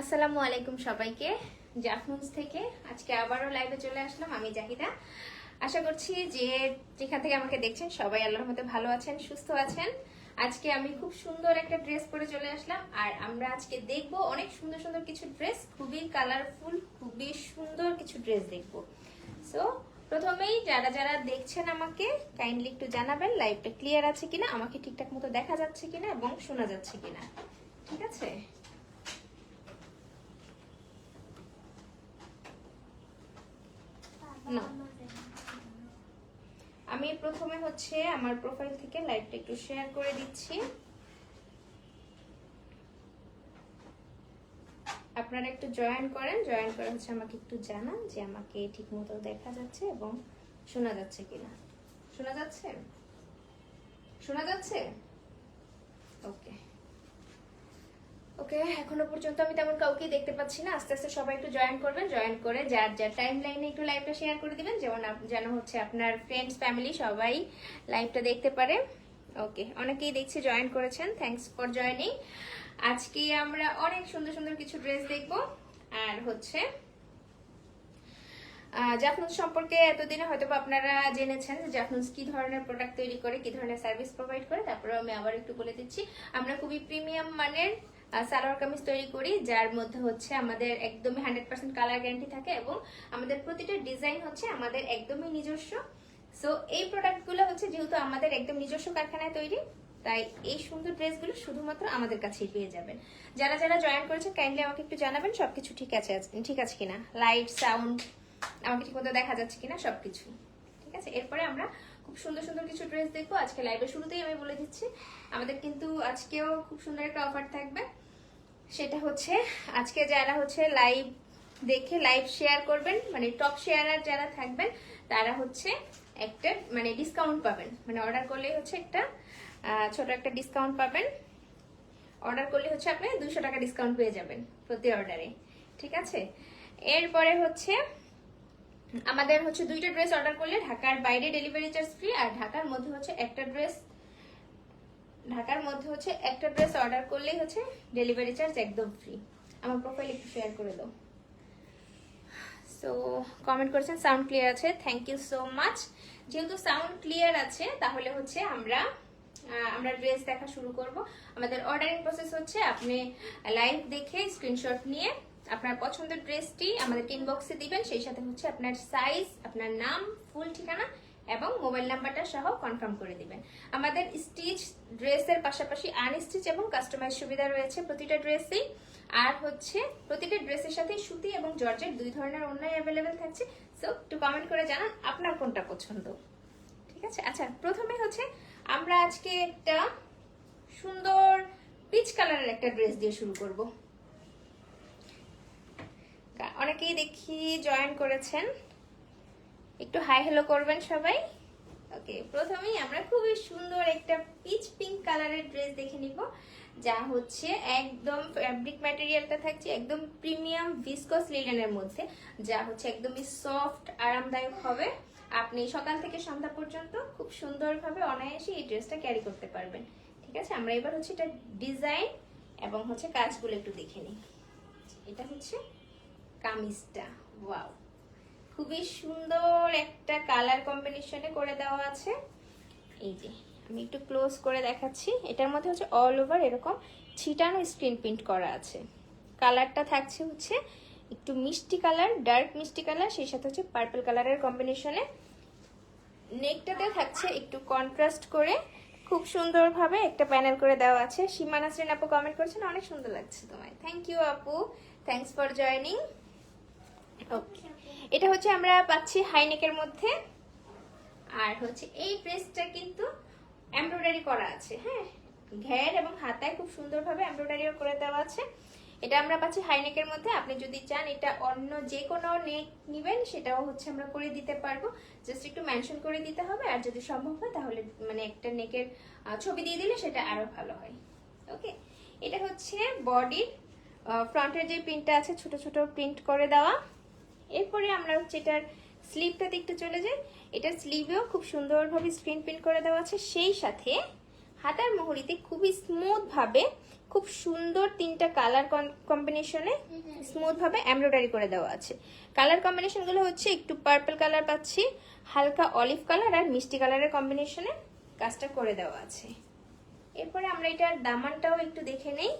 আসসালামু আলাইকুম সবাইকে। জাফনুজ থেকে আজকে আবারও লাইভে চলে আসলাম আমি জাহিদা। আশা করছি যে যেখান থেকে আমাকে দেখছেন সবাই আল্লাহর মধ্যে ভালো আছেন, সুস্থ আছেন। আজকে আমি খুব সুন্দর একটা ড্রেস পরে চলে আসলাম আর আমরা আজকে দেখব অনেক সুন্দর সুন্দর কিছু ড্রেস খুবই কালারফুল খুবই সুন্দর কিছু ড্রেস দেখব। সো প্রথমেই যারা যারা দেখছেন আমাকে কাইন্ডলি একটু জানাবেন লাইভটা ক্লিয়ার আছে কিনা, আমাকে ঠিকঠাক মতো দেখা যাচ্ছে কিনা এবং শোনা যাচ্ছে কিনা। ঠিক আছে? না। আমি প্রথমে হচ্ছে আমার প্রোফাইল থেকে লাইভটা একটু শেয়ার করে দিচ্ছি। আপনারা একটু জয়েন করেন জয়েন করে হচ্ছে আমাকে একটু জানান যে আমাকে ঠিক মতো দেখা যাচ্ছে এবং শোনা যাচ্ছে কিনা। শোনা যাচ্ছে? শোনা যাচ্ছে? ওকে ওকে, এখনও পর্যন্ত আমি তেমন কাউকে দেখতে পাচ্ছি না। আস্তে আস্তে সবাই একটু জয়েন করবেন জয়েন করে যার যার টাইম লাইনে একটু লাইভটা শেয়ার করে দিবেন, যেমন যেন হচ্ছে আপনার ফ্রেন্ডস ফ্যামিলি সবাই লাইভটা দেখতে পারে। ওকে, অনেকেই দেখছি জয়েন করেছেন থ্যাঙ্কস ফর জয়েনিং আজকে আমরা অনেক সুন্দর সুন্দর কিছু ড্রেস দেখব। আর হচ্ছে জাফনুজ সম্পর্কে এতদিনে হয়তো আপনারা জেনেছেন যে জাফনুজ কি ধরনের প্রোডাক্ট তৈরি করে, কি ধরনের সার্ভিস প্রোভাইড করে। তারপরে আমি আবার একটু বলে দিচ্ছি, আমরা খুবই প্রিমিয়াম মানের সালোয়ার কামিজ তৈরি করি, যার মধ্যে হচ্ছে আমাদের একদমই হান্ড্রেড পার্সেন্ট কালার গ্যারান্টি থাকে এবং আমাদের প্রতিটা ডিজাইন হচ্ছে আমাদের একদমই নিজস্ব। সো এই প্রোডাক্টগুলো হচ্ছে যেহেতু আমাদের একদম নিজস্ব কারখানায় তৈরি, তাই এই সুন্দর ড্রেসগুলো শুধুমাত্র আমাদের কাছেই পেয়ে যাবেন। যারা যারা জয়েন করেছেন কাইন্ডলি আমাকে একটু জানাবেন সবকিছু ঠিক আছে ঠিক আছে কিনা? লাইট সাউন্ড আমাকে ঠিকমতো দেখা যাচ্ছে কিনা? সবকিছু। ঠিক আছে? এরপরে আমরা সুন্দর সুন্দর কিছু ড্রেস দেখব। আজকে লাইভের শুরুতেই আমি বলে দিচ্ছি। আমাদের কিন্তু আজকেও খুব সুন্দর একটা অফার থাকবে। সেটা হচ্ছে, আজকে যারা হচ্ছে লাইভ দেখে লাইভ শেয়ার করবেন মানে টপ শেয়ারার যারা থাকবেন, তারা হচ্ছে একটা মানে ডিসকাউন্ট পাবেন। মানে অর্ডার করলেই হচ্ছে একটা ছোট একটা ডিসকাউন্ট পাবেন। অর্ডার করলে হচ্ছে আপনি দুশো টাকা ডিসকাউন্ট পেয়ে যাবেন প্রতি অর্ডারে ঠিক আছে? এরপরে হচ্ছে আমাদের হচ্ছে দুইটা ড্রেস অর্ডার করলে ঢাকার বাইরে ডেলিভারি চার্জ ফ্রি আর ঢাকার মধ্যে হচ্ছে একটা ড্রেস, ঢাকার মধ্যে হচ্ছে একটা ড্রেস অর্ডার করলেই হচ্ছে ডেলিভারি চার্জ একদম ফ্রি। আমার প্রোফাইল একটু শেয়ার করে দাও। সো কমেন্ট করেছেন সাউন্ড ক্লিয়ার আছে? থ্যাংক ইউ সো মাচ যেহেতু সাউন্ড ক্লিয়ার আছে, তাহলে হচ্ছে আমরা আমরা ড্রেস দেখা শুরু করব। আমাদের অর্ডারিং প্রসেস হচ্ছে আপনি লাইভ দেখে স্ক্রিনশট নিয়ে আপনার পছন্দের ড্রেসটি আমাদেরকে ইনবক্সে দিবেন, সেই সাথে হচ্ছে আপনার সাইজ আপনার নাম ফুল ঠিকানা এবং মোবাইল নাম্বারটা সহ কনফার্ম করে দিবেন। আমাদের স্টিচ ড্রেসের পাশাপাশি আনস্টিচ এবং কাস্টমাইজ সুবিধা রয়েছে প্রতিটা ড্রেসেই আর হচ্ছে প্রতিটা ড্রেসের সাথে সুতি এবং জর্জের দুই ধরনের অন্যায় অ্যাভেলেবেল থাকছে। সো একটু কমেন্ট করে জানান আপনার কোনটা পছন্দ। ঠিক আছে? আচ্ছা প্রথমে হচ্ছে আমরা আজকে একটা সুন্দর পিচ কালারের একটা ড্রেস দিয়ে শুরু করব। অনেকেই দেখি জয়েন করেছেন। একটু হাই হ্যালো করবেন সবাই। ওকে প্রথমেই আমরা খুবই সুন্দর একটা পিচ পিঙ্ক কালারের ড্রেস দেখে নিব, যা হচ্ছে একদম ফ্যাব্রিক ম্যাটেরিয়ালটা থাকছে একদম প্রিমিয়াম ভিসকস লিলেনের মধ্যে, যা হচ্ছে একদমই সফট আরামদায়ক হবে। আপনি সকাল থেকে সন্ধ্যা পর্যন্ত খুব সুন্দরভাবে অনায়াসে এই ড্রেসটা ক্যারি করতে পারবেন। ঠিক আছে? আমরা এবার হচ্ছে এটা ডিজাইন এবং হচ্ছে কাজগুলো একটু দেখে নিই। এটা হচ্ছে কামিজটা, ওয়াও। খুবই সুন্দর একটা কালার কম্বিনেশনে করে দেওয়া আছে। এই যে, আমি একটু ক্লোজ করে দেখাচ্ছি। এটার মধ্যে হচ্ছে অল ওভার এরকম ছিটানো স্ক্রিন প্রিন্ট করা আছে। কালারটা থাকছে হচ্ছে একটু মিষ্টি কালার ডার্ক মিষ্টি কালার, সেই সাথে হচ্ছে পার্পল কালারের কম্বিনেশনে নেকটাতে থাকছে একটু কন্ট্রাস্ট করে। খুব সুন্দরভাবে একটা প্যানেল করে দেওয়া আছে। সীমা নাসরিন আপু কমেন্ট করেছেন, অনেক সুন্দর লাগছে তোমায়। থ্যাংক ইউ আপু। থ্যাংকস ফর জয়নিং এটা হচ্ছে আমরা পাচ্ছি হাইনেকের মধ্যে। আর হচ্ছে এই ড্রেসটা কিন্তু এমব্রয়ডারি করা আছে হ্যাঁ? ঘের এবং হাতায় খুব সুন্দরভাবে এমব্রয়ডারিও করে দেওয়া আছে। এটা আমরা পাচ্ছি হাইনেকের মধ্যে। আপনি যদি চান এটা অন্য যে কোনো নেক নেবেন, সেটাও হচ্ছে আমরা করে দিতে পারব। জাস্ট একটু মেনশন করে দিতে হবে। আর যদি সম্ভব হয়, তাহলে মানে একটা নেকের ছবি দিয়ে দিলে সেটা আরও ভালো হয়। ওকে এটা হচ্ছে বডির ফ্রন্টের যে প্রিন্টটা আছে, ছোট ছোট প্রিন্ট করে দেওয়া। এরপরে আমরা হচ্ছে এটার স্লিভটাতে একটু চলে যাই। এটার স্লিভেও খুব সুন্দরভাবে স্ক্রিন প্রিন্ট করে দেওয়া আছে। সেই সাথে হাতার মুহুরিতে খুবই স্মুথ ভাবে খুব সুন্দর তিনটা কালার কম্বিনেশনে স্মুথ ভাবে এমব্রয়ডারি করে দেওয়া আছে। কালার কম্বিনেশনগুলো হচ্ছে একটু পার্পল কালার পাচ্ছি, হালকা অলিভ কালার আর মিষ্টি কালারের কম্বিনেশনে কাজটা করে দেওয়া আছে। এরপরে আমরা এটার দামানটাও একটু দেখে নেই।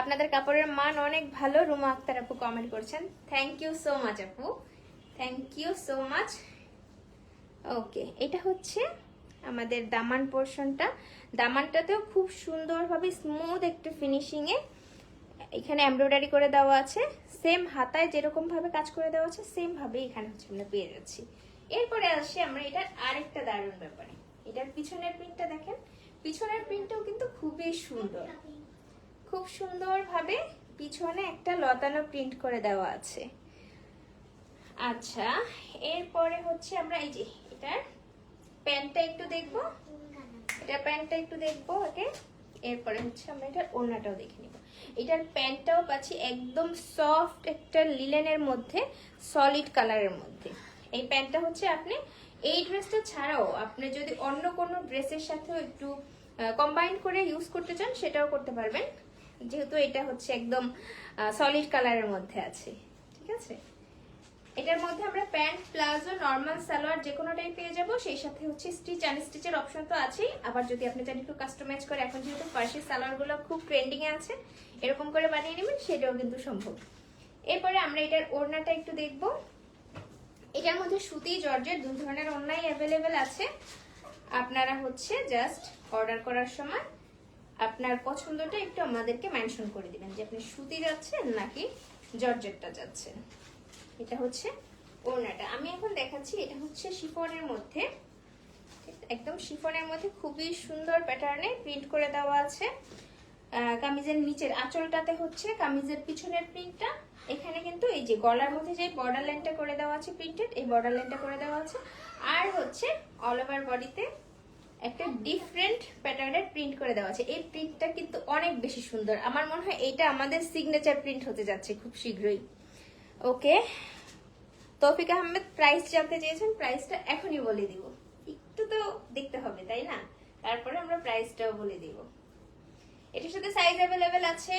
আপনাদের কাপড়ের মান অনেক ভালো। রুমা আক্তার আপু কমেন্ট করছেন। থ্যাংক ইউ সো মাচ আপু। Thank you so much okay এটা হচ্ছে আমাদের দামান পোর্শনটা দামানটাতেও খুব সুন্দরভাবে স্মুথ একটা ফিনিশিংয়ে এখানে এমব্রয়ডারি করে দেওয়া আছে। সেম হাতায় যেরকমভাবে কাজ করে দেওয়া আছে সেম ভাবে এখানে হচ্ছে আমরা পেয়ে যাচ্ছি। এরপরে আসি আমরা এটার আরেকটা দারুণ ব্যাপারে। এটার পিছনের প্রিন্টটা দেখেন। পিছনের প্রিন্টটাও কিন্তু খুবই সুন্দর। খুব সুন্দরভাবে পিছনে একটা লতানো প্রিন্ট করে দেওয়া আছে। আচ্ছা এরপরে হচ্ছে আমরা এই যে এটার প্যান্টটা একটু দেখব। এটা প্যান্টটা একটু দেখব ওকে এরপরে হচ্ছে আমরা এটার ওড়নাটাও দেখে নিব। এটার প্যান্টটাও পাচ্ছি একদম সফট একটা লিলেনের মধ্যে সলিড কালারের মধ্যে। এই প্যান্টটা হচ্ছে আপনি এই ড্রেসটা ছাড়াও আপনি যদি অন্য কোনো ড্রেসের সাথেও একটু কম্বাইন করে ইউজ করতে চান, সেটাও করতে পারবেন। যেহেতু এটা হচ্ছে একদম সলিড কালারের মধ্যে আছে, ঠিক আছে? এটার মধ্যে আমরা প্যান্ট, প্লাজো নর্মাল সালোয়ার যে কোনোটাই পেয়ে যাব। সেই সাথে হচ্ছে স্টিচ আনস্টিচের অপশন তো আছেই। আবার যদি আপনি চান একটু কাস্টমাইজ করে, এখন যেহেতু ফার্সি সালোয়ারগুলো খুব ট্রেন্ডিং এ আছে, এরকম করে বানিয়ে নেবেন, সেটাও কিন্তু সম্ভব। এরপরে আমরা এটার ওড়নাটা একটু দেখব। এটার মধ্যে সুতি জর্জের দুই ধরনের ওড়নাই অ্যাভেলেবেল আছে। আপনারা হচ্ছে জাস্ট অর্ডার করার সময় আপনার পছন্দটা একটু আমাদেরকে মেনশন করে দিবেন যে আপনি সুতি যাচ্ছেন নাকি জর্জেটটা যাচ্ছেন। এটা হচ্ছে ওড়নাটা। আমি এখন দেখাচ্ছি, এটা হচ্ছে শিফনের মধ্যে। একদম শিফনের মধ্যে খুবই সুন্দর প্যাটার্নে প্রিন্ট করে দেওয়া আছে। কামিজের নিচের আঁচলটাতে হচ্ছে কামিজের পিছনের প্রিন্টটা এখানে কিন্তু এই যে গলার মধ্যে যে বর্ডার লাইনটা করে দেওয়া আছে প্রিন্টেড এই বর্ডার লাইনটা করে দেওয়া আছে। আর হচ্ছে অল ওভার বডিতে একটা ডিফারেন্ট প্যাটার্নের প্রিন্ট করে দেওয়া আছে। এই প্রিন্টটা কিন্তু অনেক বেশি সুন্দর। আমার মনে হয় এটা আমাদের সিগনেচার প্রিন্ট হতে যাচ্ছে খুব শীঘ্রই। ওকে? তৌফিক আহমেদ প্রাইস জানতে চেয়েছেন প্রাইসটা এখনই বলে দিব। একটু তো দেখতে হবে, তাই না? তারপরে আমরা প্রাইসটাও বলে দিব। এটার সাথে সাইজ অ্যাভেলেবেল আছে।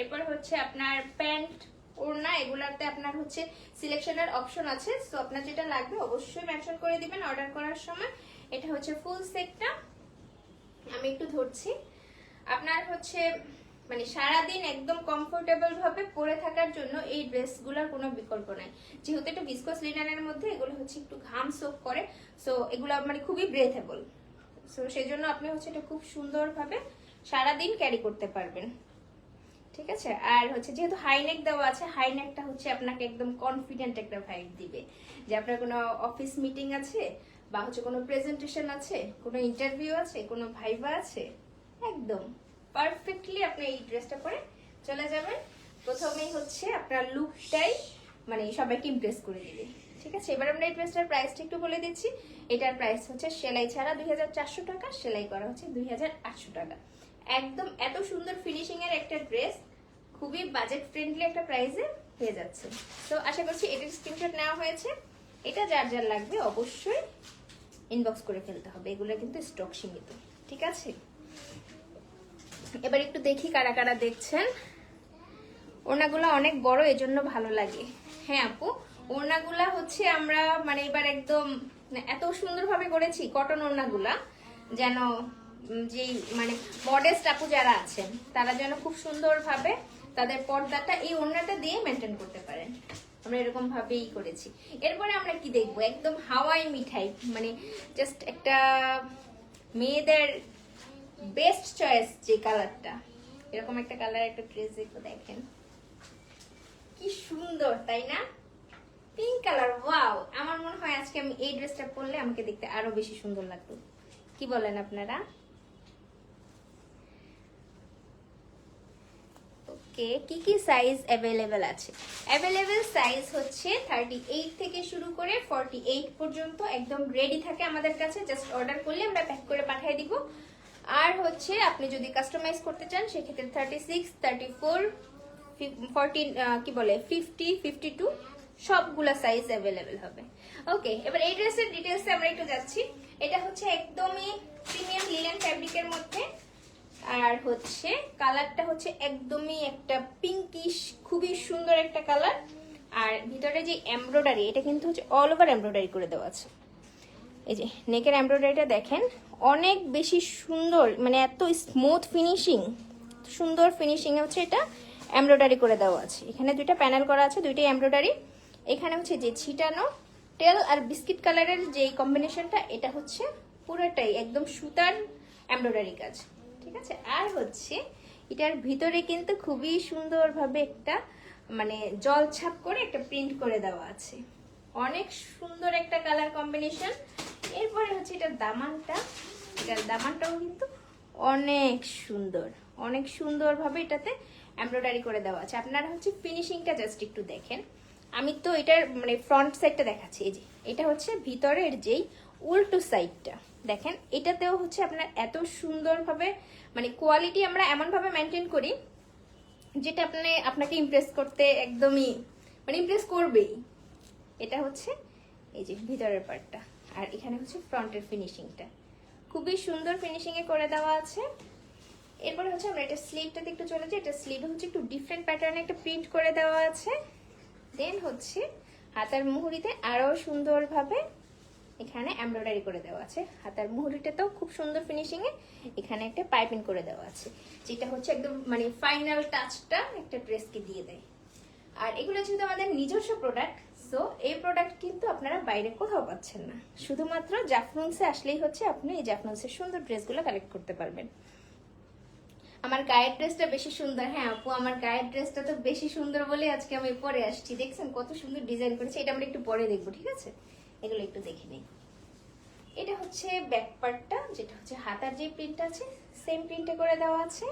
এরপর হচ্ছে আপনার প্যান্ট ওড়না, এগুলাতে আপনার হচ্ছে সিলেকশনের অপশন আছে। সো আপনার যেটা লাগবে অবশ্যই মেনশন করে দিবেন অর্ডার করার সময়। এটা হচ্ছে ফুল সেটটা আমি একটু ধরছি। আপনার হচ্ছে মানে সারাদিন একদম কমফোর্টেবল ভাবে পরে থাকার জন্য এই ড্রেসগুলোর কোনো বিকল্প নাই। যেহেতু এটা ভিসকস লিনানের মধ্যে, এগুলো হচ্ছে একটু ঘাম সোপ করে সো এগুলো মানে খুবই ব্রেথেবল সো সেই জন্য আপনি হচ্ছে এটা খুব সুন্দরভাবে সারাদিন ক্যারি করতে পারবেন। ঠিক আছে? আর হচ্ছে যেহেতু হাইনেক দেওয়া আছে হাইনেকটা হচ্ছে আপনাকে একদম কনফিডেন্ট একটা ভাইব দিবে। যে আপনার কোনো অফিস মিটিং আছে বা হচ্ছে কোনো প্রেজেন্টেশন আছে? কোনো ইন্টারভিউ আছে? কোনো ভাইবা আছে? একদম। পারফেক্টলি আপনি এই ড্রেসটা পরে চলে যাবেন। প্রথমেই হচ্ছে আপনার লুকটাই মানে সবাইকে ইমপ্রেস করে দিবে। ঠিক আছে? এবার আমরা এই ড্রেসটার প্রাইসটা একটু বলে দিচ্ছি। এটার প্রাইস হচ্ছে সেলাই ছাড়া দু হাজার চারশো টাকা, সেলাই করা হচ্ছে দুই হাজার আটশো টাকা। একদম এত সুন্দর ফিনিশিং এর একটা ড্রেস খুবই বাজেট ফ্রেন্ডলি একটা প্রাইসে হয়ে যাচ্ছে। তো আশা করছি এটার স্ক্রিনশট নেওয়া হয়েছে। এটা যার যার লাগবে অবশ্যই ইনবক্স করে ফেলতে হবে। এগুলো কিন্তু স্টক সীমিত। ঠিক আছে? এবার একটু দেখি কারা কারা দেখছেন। ওড়নাগুলো অনেক বড়, এজন্য ভালো লাগে। হ্যাঁ আপু? ওড়নাগুলা হচ্ছে আমরা মানে এবার একদম এত সুন্দরভাবে করেছি কটন ওড়নাগুলা যেন যেই মানে মডেস্ট আপু যারা আছেন, তারা যেন খুব সুন্দরভাবে তাদের পর্দাটা, এই ওড়নাটা দিয়ে মেনটেন করতে পারেন। আমরা এরকম ভাবেই করেছি। এরপরে আমরা কি দেখব? একদম হাওয়াই মিঠাই মানে জাস্ট একটা মেয়েদের বেস্ট চয়েস যে কালারটা এরকম একটা কালার একটা ড্রেস একটু দেখেন। কি সুন্দর, তাই না? পিঙ্ক কালার ওয়াও আমার মনে হয় আজকে আমি এই ড্রেসটা পরলে আমাকে দেখতে আরও বেশি সুন্দর লাগতো কি বলেন আপনারা? ওকে কি কি সাইজ অ্যাভেলেবেল আছে? অ্যাভেলেবেল সাইজ হচ্ছে থার্টি এইট থেকে শুরু করে ফর্টি এইট পর্যন্ত একদম রেডি থাকে আমাদের কাছে। জাস্ট অর্ডার করলে আমরা প্যাক করে পাঠিয়ে দিব। আর হচ্ছে আপনি যদি কাস্টমাইজ করতে চান, সেক্ষেত্রে thirty six thirty four fourteen কি বলে ফিফটি ফিফটি টু সবগুলা সাইজ অ্যাভেলেবেল হবে। ওকে এবার এই ড্রেসের ডিটেলসে আমরা একটু যাচ্ছি। এটা হচ্ছে একদমই প্রিমিয়াম লিলেন ফ্যাব্রিকের মধ্যে। আর হচ্ছে কালারটা হচ্ছে একদমই একটা পিঙ্কিশ খুবই সুন্দর একটা কালার। আর ভিতরে যে এমব্রয়ডারি এটা কিন্তু হচ্ছে অল ওভার এমব্রয়ডারি করে দেওয়া আছে। এই যে নেকের এমব্রয়ডারিটা দেখেন, অনেক বেশি সুন্দর মানে এত স্মুথ ফিনিশিং সুন্দর ফিনিশিং হচ্ছে এটা এমব্রয়ডারি করে দেওয়া আছে। এখানে দুইটা প্যানেল করা আছে, দুইটাই এমব্রয়ডারি এখানে হচ্ছে যে ছিটানো টেল আর বিস্কিট কালারের যে কম্বিনেশনটা এটা হচ্ছে পুরোটাই একদম সুতার এমব্রয়ডারি কাজ। ঠিক আছে? আর হচ্ছে, এটার ভিতরে কিন্তু খুবই সুন্দরভাবে একটা মানে জল ছাপ করে একটা প্রিন্ট করে দেওয়া আছে। অনেক সুন্দর একটা কালার কম্বিনেশন এরপরে হচ্ছে এটার দামানটা। এটার দামানটাও কিন্তু অনেক সুন্দর। অনেক সুন্দরভাবে এটাতে এমব্রয়ডারি করে দেওয়া আছে। আপনারা হচ্ছে ফিনিশিংটা জাস্ট একটু দেখেন। আমি তো এটার মানে ফ্রন্ট সাইডটা দেখাচ্ছি। এই যে, এটা হচ্ছে ভিতরের যেই উল্টো সাইডটা দেখেন, এটাতেও হচ্ছে আপনার এত সুন্দরভাবে মানে কোয়ালিটি আমরা এমনভাবে মেনটেন করি, যেটা আপনি, আপনাকে ইমপ্রেস করতে একদমই মানে ইমপ্রেস করবেই। এটা হচ্ছে, এই যে ভিতরের পার্টটা আর এখানে হচ্ছে ফ্রন্টের ফিনিশিংটা খুবই সুন্দর ফিনিশিংয়ে করে দেওয়া আছে। এরপরে হচ্ছে আমরা এটা স্লিভটাতে একটু চলে যাই। এটা স্লিভে হচ্ছে একটু ডিফারেন্ট প্যাটার্নে একটা প্রিন্ট করে দেওয়া আছে। দেন হচ্ছে, হাতার মুহুরিতে আরও সুন্দরভাবে এখানে এমব্রয়ডারি করে দেওয়া আছে। হাতার মুহুরিটাতেও খুব সুন্দর ফিনিশিংয়ে এখানে একটা পাইপিং করে দেওয়া আছে। যেটা হচ্ছে একদম মানে ফাইনাল টাচটা একটা ড্রেসকে দিয়ে দেয়। আর এগুলো যেহেতু আমাদের নিজস্ব প্রোডাক্ট সো এই প্রোডাক্ট কিন্তু আপনারা বাইরে কোথাও পাচ্ছেন না। শুধুমাত্র জাফনুন্সে আসলেই হচ্ছে আপনি এই জাফনুন্সের সুন্দর ড্রেসগুলো কালেক্ট করতে পারবেন। আমার গায়ের ড্রেসটা বেশি সুন্দর। হ্যাঁ আপু, আমার গায়ের ড্রেসটা তো বেশি সুন্দর বলে আজকে আমি পরে আসছি। দেখছেন কত সুন্দর ডিজাইন করেছে, এটা আমরা একটু পরে দেখব, ঠিক আছে? এগুলো একটু দেখে নিই। এটা হচ্ছে ব্যাক পার্টটা যেটা হচ্ছে হাতার যে প্রিন্ট আছে সেম প্রিন্টে করে দেওয়া আছে।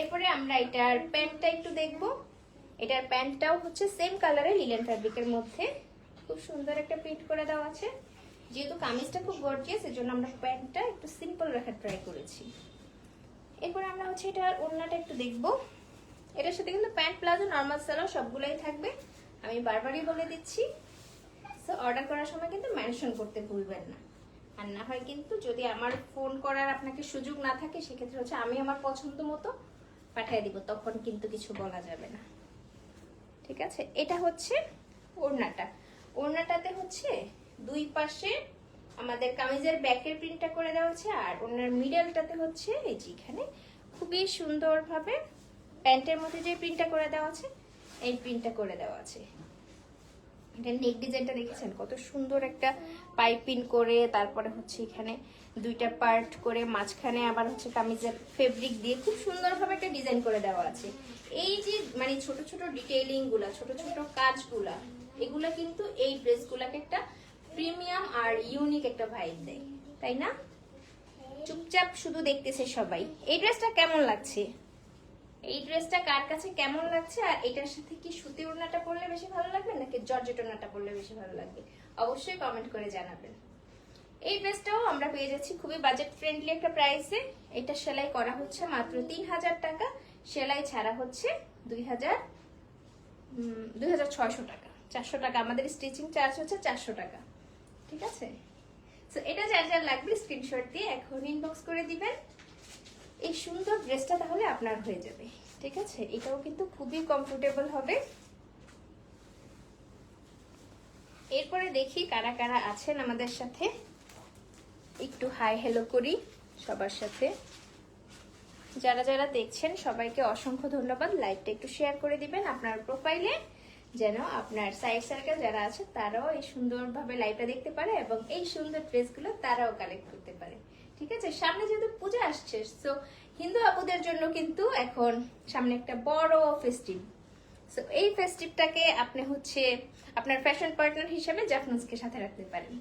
এরপরে আমরা এটার প্যান্টটা একটু দেখব। এটার প্যান্টটাও হচ্ছে সেম কালারের লিলেন ফ্যাব্রিকের মধ্যে। খুব সুন্দর একটা প্রিন্ট করে দেওয়া আছে। যেহেতু কামিজটা খুব গর্জিয়াস এর জন্য আমরা প্যান্টটা একটু সিম্পল রাখার ট্রাই করেছি। এরপরে আমরা হচ্ছে এটার ওড়নাটা একটু দেখব। এটার সাথে কিন্তু প্যান্ট প্লাজো নর্মাল সালোয়ার সবগুলাই থাকবে। আমি বারবারই বলে দিচ্ছি। সো অর্ডার করার সময় কিন্তু মেনশন করতে ভুলবেন না। আর না হয় কিন্তু যদি আমার ফোন করার আপনাকে সুযোগ না থাকে, সেক্ষেত্রে হচ্ছে আমি আমার পছন্দ মতো পাঠিয়ে দিব, তখন কিন্তু কিছু বলা যাবে না। ঠিক আছে? এটা হচ্ছে ওড়নাটা। ওড়নাটাতে হচ্ছে দুই পাশে আমাদের কামিজের ব্যাকের প্রিন্টটা করে দেওয়া আছে আর ওনার মিডলটাতে হচ্ছে এই যে এখানে খুবই সুন্দরভাবে প্যান্টের মধ্যে যে প্রিন্টটা করে দেওয়া আছে, এই প্রিন্টটা করে দেওয়া আছে। এটা নেক ডিজাইনটা দেখেছেন? কত সুন্দর একটা পাইপিং করে, তারপরে হচ্ছে এখানে দুইটা পার্ট করে, মাঝখানে আবার হচ্ছে কামিজের ফেব্রিক দিয়ে খুব সুন্দরভাবে একটা ডিজাইন করে দেওয়া আছে। এই যে মানে ছোট ছোট ডিটেইলিংগুলা, ছোট ছোট কাজগুলা, এগুলা কিন্তু এই ড্রেসগুলাকে একটা প্রিমিয়াম আর ইউনিক একটা ভাইব দেয়। তাই না? চুপচাপ শুধু দেখতেছে সবাই। এই ড্রেসটা কেমন লাগছে? এই ড্রেসটা কার কাছে কেমন লাগছে আর এটার সাথে কি সুতি ওড়নাটা পরলে বেশি ভালো লাগবে নাকি জর্জেট ওড়নাটা পরলে বেশি ভালো লাগবে? অবশ্যই কমেন্ট করে জানাবেন। এই ড্রেসটাও আমরা পেয়ে যাচ্ছি খুবই বাজেট ফ্রেন্ডলি একটা প্রাইসে এটা সেলাই করা হচ্ছে মাত্র তিন হাজার টাকা। সেলাই ছাড়া হচ্ছে দুই হাজার দুই হাজার ছয়শো টাকা। চারশো টাকা। আমাদের স্টিচিং চার্জ হচ্ছে চারশো টাকা। ঠিক আছে? তো এটা যার যার লাগবে স্ক্রিনশট দিয়ে এখন ইনবক্স করে দিবেন। এই সুন্দর ড্রেসটা তাহলে আপনার হয়ে যাবে, ঠিক আছে? এটাও কিন্তু খুবই কমফোর্টেবল হবে। এরপরে দেখি কারা কারা আছেন আমাদের সাথে। একটু হাই হ্যালো করি সবার সাথে। যারা যারা দেখছেন, সবাইকে অসংখ্য ধন্যবাদ। লাইকটা একটু শেয়ার করে দিবেন আপনার প্রোফাইলে যেন আপনার সাইড সার্কেল যারা আছে, তারাও এই সুন্দরভাবে লাইভটা দেখতে পারে এবং এই সুন্দর ড্রেসগুলো তারাও কালেক্ট করতে পারে। ঠিক আছে? সামনে যেহেতু পূজা আসছে সো হিন্দু আপুদের জন্য কিন্তু এখন সামনে একটা বড় ফেস্টিভ সো এই ফেস্টিভটাকে আপনি হচ্ছে আপনার ফ্যাশন পার্টনার হিসেবে জাফনুজকে সাথে রাখতে পারেন।